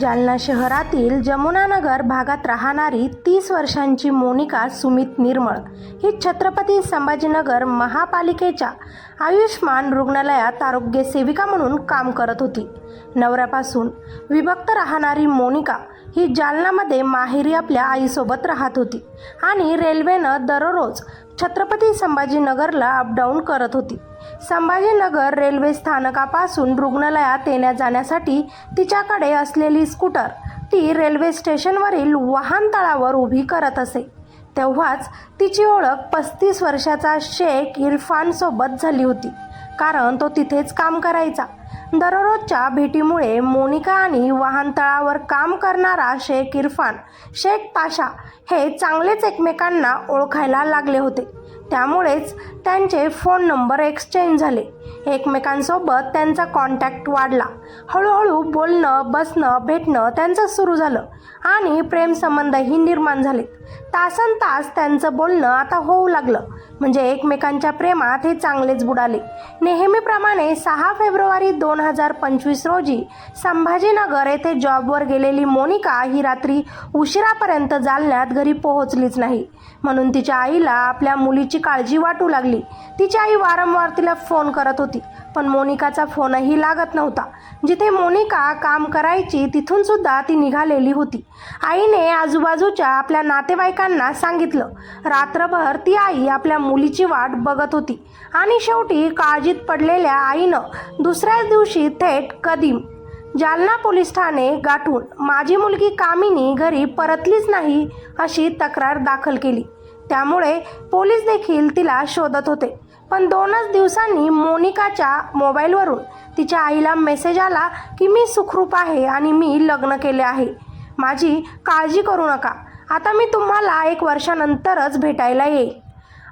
जालना शहरातील जमुनानगर भागात राहणारी तीस वर्षांची मोनिका सुमित निर्मळ ही छत्रपती संभाजीनगर महापालिकेच्या आयुष्मान रुग्णालयात आरोग्य सेविका म्हणून काम करत होती. नवऱ्यापासून विभक्त राहणारी मोनिका ही जालनामध्ये माहेरी आपल्या आईसोबत राहत होती आणि रेल्वेनं दररोज छत्रपती संभाजीनगरला अपडाऊन करत होती. संभाजीनगर रेल्वे स्थानकापासून रुग्णालयात येण्या जाण्यासाठी तिच्याकडे असलेली स्कूटर ती रेल्वे स्टेशनवरील वाहनतळावर उभी करत असे. तेव्हाच तिची ओळख पस्तीस वर्षाचा शेख इरफानसोबत झाली होती. कारण तो तिथेच काम करायचा. दररोजच्या भेटीमुळे मोनिका आणि वाहनतळावर काम करणारा शेख इरफान शेख पाशा हे चांगलेच एकमेकांना ओळखायला लागले होते. त्यामुळेच त्यांचे फोन नंबर एक्सचेंज झाले. एकमेकांसोबत त्यांचा कॉन्टॅक्ट वाढला. हळूहळू बोलणं बसणं भेटणं त्यांचं सुरू झालं आणि प्रेमसंबंधही निर्माण झाले तासन तास त्यांचं बोलणं आता होऊ लागलं. म्हणजे एकमेकांच्या प्रेमात हे चांगलेच बुडाले. नेहमीप्रमाणे सहा फेब्रुवारी दोन हजार पंचवीस रोजी संभाजीनगर येथे जॉबवर गेलेली मोनिका ही रात्री उशिरापर्यंत जालन्यात घरी पोहोचलीच नाही. म्हणून तिच्या आईला आपल्या मुलीची काळजी वाटू लागली. तिची आई वारंवार तिला फोन करत होती. पण मोनिकाचा फोनही लागत नव्हता. जिथे मोनिका काम करायची तिथून सुद्धा ती निघालेली होती. आईने आजूबाजूच्या आपल्या नातेवाईकांना सांगितलं रात्रभर ती आई आपल्या मुलीची वाट बघत होती. आणि शेवटी काळजीत पडलेल्या आईनं दुसऱ्याच दिवशी थेट कदीम जालना पोलीस ठाणे गाठून माझी मुलगी कामिनी घरी परतलीच नाही अशी तक्रार दाखल केली. त्यामुळे पोलीस देखील तिला शोधत होते. पण दोनच दिवसांनी मोनिकाच्या मोबाईलवरून तिच्या आईला मेसेज आला की मी सुखरूप आहे आणि मी लग्न केले आहे. माझी काळजी करू नका. आता मी तुम्हाला एक वर्षानंतरच भेटायला येईल.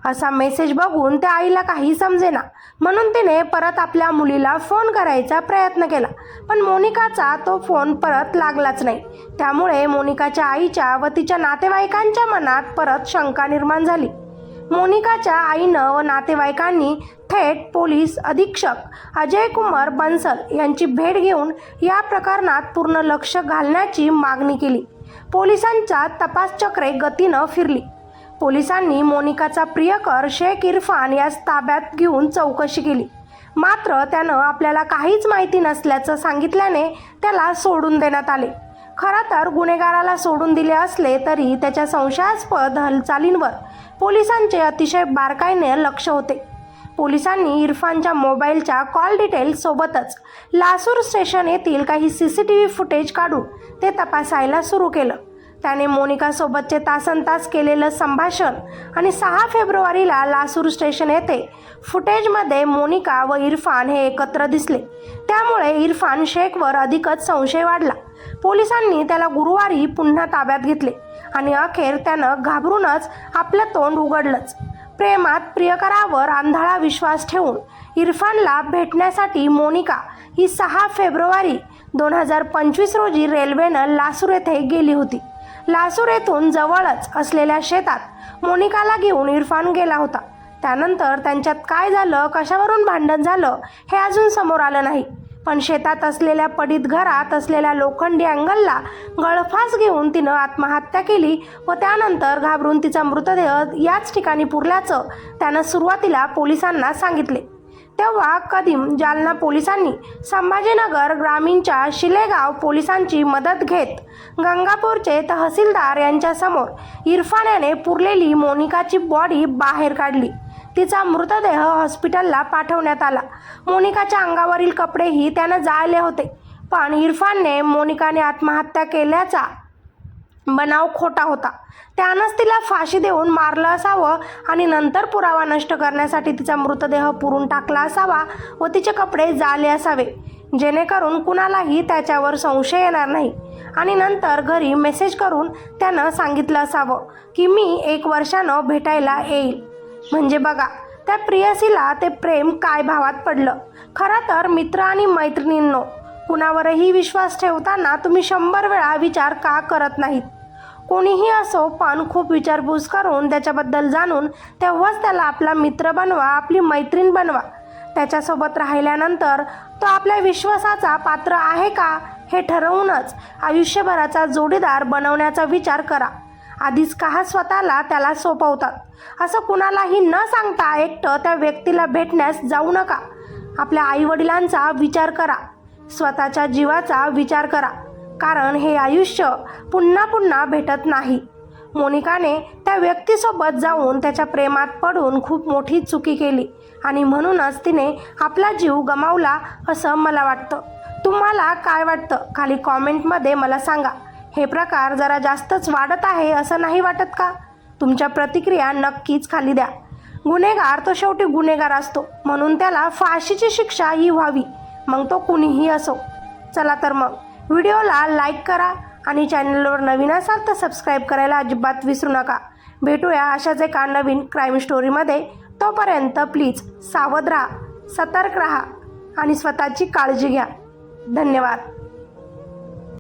असा मेसेज बघून त्या आईला काही समजेना. म्हणून तिने परत आपल्या मुलीला फोन करायचा प्रयत्न केला. पण मोनिकाचा तो फोन परत लागलाच नाही. त्यामुळे मोनिकाच्या आईच्या व तिच्या नातेवाईकांच्या मनात परत शंका निर्माण झाली. मोनिकाच्या आईनं व नातेवाईकांनी थेट पोलीस अधीक्षक अजय कुमार बन्सल यांची भेट घेऊन या प्रकरणात पूर्ण लक्ष घालण्याची मागणी केली. पोलिसांच्या तपासचक्रे गतीनं फिरली. पोलिसांनी मोनिकाचा प्रियकर शेख इरफान यास ताब्यात घेऊन चौकशी केली. मात्र त्यानं आपल्याला काहीच माहिती नसल्याचं सांगितल्याने त्याला सोडून देण्यात आले. खरं तर गुन्हेगाराला सोडून दिले असले तरी त्याच्या संशयास्पद हालचालींवर पोलिसांचे अतिशय बारकाईने लक्ष होते. पोलिसांनी इरफानच्या मोबाईलच्या कॉल डिटेल सोबतच लासूर स्टेशन येथील काही C C T V footage काढून ते तपासायला सुरू केलं. त्याने मोनिकासोबतचे तासन तास केलेलं संभाषण आणि सहा फेब्रुवारीला लासूर स्टेशन येथे फुटेजमध्ये मोनिका व इरफान हे एकत्र दिसले. त्यामुळे इरफान शेखवर अधिकच संशय वाढला. पोलिसांनी त्याला गुरुवारी पुन्हा ताब्यात घेतले आणि अखेर त्यानं घाबरूनच आपलं तोंड उघडलंच. प्रेमात प्रियकरावर आंधळा विश्वास ठेवून इरफानला भेटण्यासाठी मोनिका ही सहा फेब्रुवारी दोन हजार पंचवीस रोजी रेल्वेनं लासूर येथे गेली होती. लासूर येथून जवळच असलेल्या शेतात मोनिकाला घेऊन इरफान गेला होता. त्यानंतर त्यांच्यात काय झालं कशावरून भांडण झालं हे अजून समोर आलं नाही. पण शेतात असलेल्या पडीत घरात असलेल्या लोखंडी अँगलला गळफास घेऊन तिनं आत्महत्या केली व त्यानंतर घाबरून तिचा मृतदेह याच ठिकाणी पुरल्याचं त्यानं सुरुवातीला पोलिसांना सांगितले. तेव्हा कदीम जालना पोलिसांनी संभाजीनगर ग्रामीणच्या शिलेगाव पोलिसांची मदत घेत गंगापूरचे तहसीलदार यांच्यासमोर इरफान याने पुरलेली मोनिकाची बॉडी बाहेर काढली. तिचा मृतदेह हॉस्पिटलला पाठवण्यात आला. मोनिकाच्या अंगावरील कपडेही त्यानं जाळले होते. पण इरफानने मोनिकाने आत्महत्या केल्याचा बनाव खोटा होता. त्यानंच तिला फाशी देऊन मारलं असावं आणि नंतर पुरावा नष्ट करण्यासाठी तिचा मृतदेह पुरून टाकला असावा व तिचे कपडे जाले असावे. जेणेकरून कुणालाही त्याच्यावर संशय येणार नाही. आणि नंतर घरी मेसेज करून त्यानं सांगितलं असावं की मी एक वर्षानं भेटायला येईल. म्हणजे बघा त्या प्रियसीला ते प्रेम काय भावात पडलं? खरं तर मित्र आणि मैत्रिणींनो कुणावरही विश्वास ठेवताना तुम्ही शंभर वेळा विचार का करत नाहीत? कोणीही असो पण खूप विचारपूस करून त्याच्याबद्दल जाणून तेव्हाच त्याला आपला मित्र बनवा आपली मैत्रीण बनवा. त्याच्यासोबत राहिल्यानंतर तो आपल्या विश्वासाचा पात्र आहे का हे ठरवूनच आयुष्यभराचा जोडीदार बनवण्याचा विचार करा. आधीच का स्वतःला त्याला सोपवतात? असं कुणालाही न सांगता एकटं त्या व्यक्तीला भेटण्यास जाऊ नका. आपल्या आईवडिलांचा विचार करा. स्वतःच्या जीवाचा विचार करा. कारण हे आयुष्य पुन्हा पुन्हा भेटत नाही. मोनिकाने त्या व्यक्तीसोबत जाऊन त्याच्या प्रेमात पडून खूप मोठी चुकी केली आणि म्हणूनच तिने आपला जीव गमावला असं मला वाटतं. तुम्हाला काय वाटतं? खाली कॉमेंटमध्ये मला सांगा. हे प्रकार जरा जास्तच वाढत आहे असं नाही वाटत का? तुमच्या प्रतिक्रिया नक्कीच खाली द्या. गुन्हेगार तो शेवटी गुन्हेगार असतो. म्हणून त्याला फाशीची शिक्षा ही व्हावी. मग तो कुणीही असो. चला तर मग. व्हिडिओला लाईक करा आणि चॅनलवर नवीन असाल तर सबस्क्राईब करायला अजिबात विसरू नका. भेटूया अशाच एका नवीन क्राईम स्टोरीमध्ये. तोपर्यंत प्लीज सावध राहा सतर्क राहा आणि स्वतःची काळजी घ्या. धन्यवाद.